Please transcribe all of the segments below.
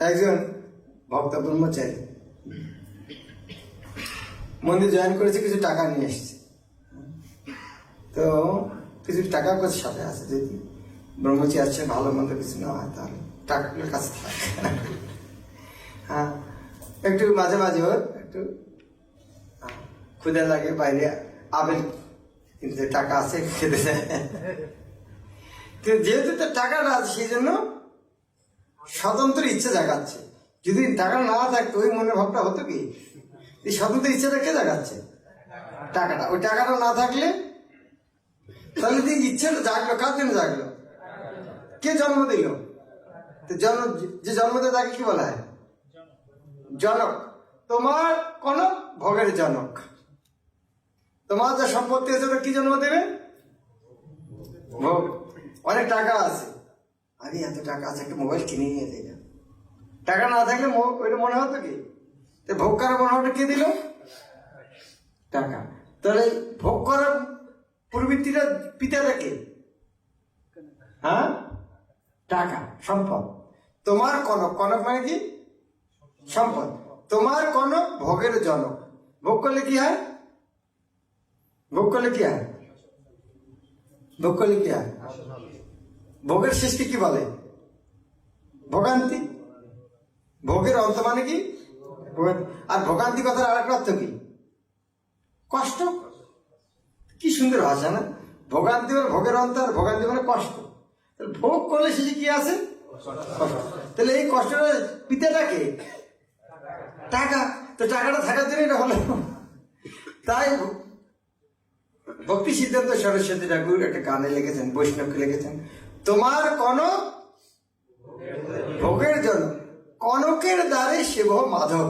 একজন ভক্ত ব্রহ্মচারী। মন্দির জয়েন করেছে কিছু টাকা নিয়ে এসছে। তো কিছু টাকা কাছে সাথে আছে যদি ব্রহ্মচারী আছে ভালো মন্দ কিছু না হয় তাহলে টাকাগুলো কাছে হ্যাঁ একটু মাঝে মাঝে ওর একটু আহ, ক্ষুদা লাগে বাইরে আবেল কিন্তু টাকা আছে খেতে যেহেতু তার টাকাটা আছে সেই জন্য স্বতন্ত্র ইচ্ছা জাগাচ্ছে। যদি টাকা না থাকতো, ওই মনের ভাবটা হতো কি? এই স্বতন্ত্র ইচ্ছাটা কে জাগাচ্ছে? টাকাটা। ওই টাকাটা না থাকলে, তাহলে যে ইচ্ছাটা জাগলো, কার জন্য জাগলো? কে জন্ম দিল? জন্ম, যে জন্ম দেয় তাকে কি বলা হয়? জনক। তোমার কোন ভোগের জনক। তোমার যা সম্পত্তি আছে কি জন্ম দেবে? ভোগ। অনেক টাকা আছে। আরে, এত টাকা আছে, একটা মোবাইল কিনে নিয়ে যাই টাকা না থাকলে ওইটা মনে হতো কি? ভোগ করার মনে হতো কে দিল? টাকা। তাহলে ভোগ করার প্রবৃত্তিটা পিতাটা কে হ্যাঁ? টাকা, সম্পদ। তোমার কনক কনক মানে কি? সম্পদ। তোমার কনক ভোগের জনক। ভোগ করলে কি হয়? ভোগ করলে কি হয়? ভোগ করলে কি হয়? ভোগের সৃষ্টি কি বলে? ভোগান্তি? ভোগের অন্ত মানে কি। আর ভোগান্তি কথার আরেকটা অর্থ কি? কষ্ট। কি সুন্দর ভাষা, না? ভোগান্তি মানে ভোগের অন্ত আর ভোগান্তি মানে কষ্ট। ভোগ করলে শেষে কি আছে। তাহলে এই কষ্টটা পিতাটাকে টাকা। তো টাকাটা থাকার জন্য এটা হলো। তাই ভক্তি সিদ্ধান্ত সরস্বতী ঠাকুর একটা গানে লিখেছেন, বৈষ্ণবকে লিখেছেন। তোমার কনক? ভোগের জন্য। কনকের দ্বারে সেব মাধব।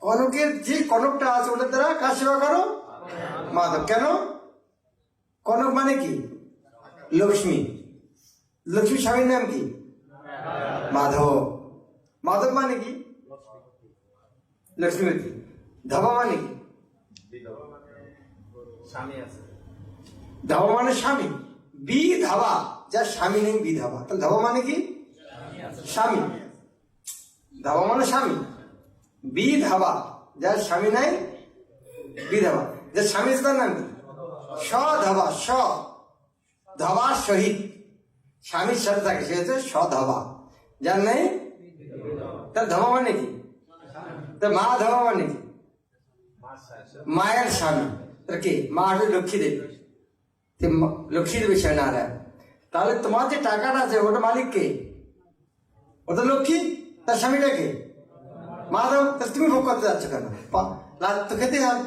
কনকের যে কনকটা আছে ওটার দ্বারা কার সেবা করো? মাধব। কেন? কনক মানে কি? লক্ষ্মী। লক্ষ্মী স্বামীর নাম কি? মাধব। মাধব মানে কি? লক্ষ্মীপতি। ধবা মানে কি? স্বামী আছে। ধাবা মানে স্বামী? বি ধাবা যার স্বামী নেই বি ধাবা তাহলে ধাবা মানে কি? স্বামী। ধাবা মানে স্বামী। বি ধাবা যার স্বামী নাই বি ধাবা যার স্বামী তার নাম কি? স ধাবা স ধাবা শহীদ স্বামীর সাথে থাকে, সে হচ্ছে স ধাবা যার নেই? তার ধাবা মানে কি? তার মা ধাবা মানে কি? মায়ের স্বামী। তার কে? মা আসলে লক্ষ্মী দেবী তে ম- লক্ষ্মী দেবী নারায়ণ তাহলে তোমার যে টাকাটা আছে ওটা মালিক কে ওটা লক্ষ্মী তার স্বামীটা কে মা দাও তা তুমি ভোগ করতে যাচ্ছ কেন লাত তো খেতে হবে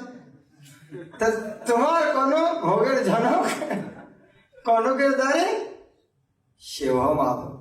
তা তোমার কোন ভোগের জনক কনকের দ্বারে সেবা মাধব